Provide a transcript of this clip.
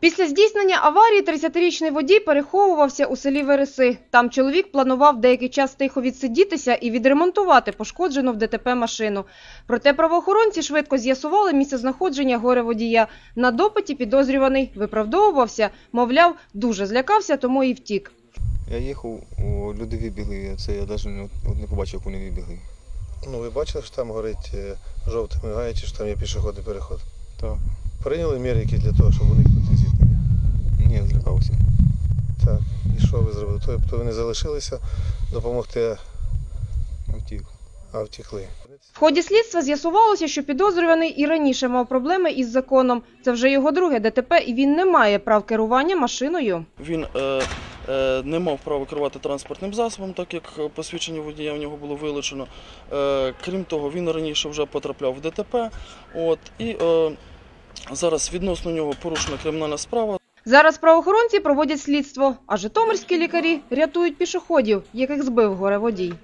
Після здійснення аварії 30-річний водій переховувався у селі Вереси. Там чоловік планував деякий час тихо відсидітися і відремонтувати пошкоджену в ДТП машину. Проте правоохоронці швидко з'ясували місце знаходження горе-водія. На допиті підозрюваний виправдовувався, мовляв, дуже злякався, тому і втік. Я їхав, о, люди вибігли, це я навіть не, от не побачив, як вони вибігли. Ну, ви бачили, що там горить е, жовтим мигаючи, що там є пішохідний переход. Так. Прийняли міри якісь для того, щоб уникнути зіткнення. Ні, злякався. Так. І що ви зробили? Тобто ви не залишилися допомогти, Втік. а втекли. В ході слідства з'ясувалося, що підозрюваний і раніше мав проблеми із законом. Це вже його друге ДТП, і він не має прав керування машиною. Він е, е, не мав права керувати транспортним засобом, так як посвідчення водія в нього було вилучено. Е, крім того, він раніше вже потрапляв в ДТП. От, і е, зараз відносно нього порушена кримінальна справа. Зараз правоохоронці проводять слідство, а житомирські лікарі рятують пішоходів, яких збив горе водій.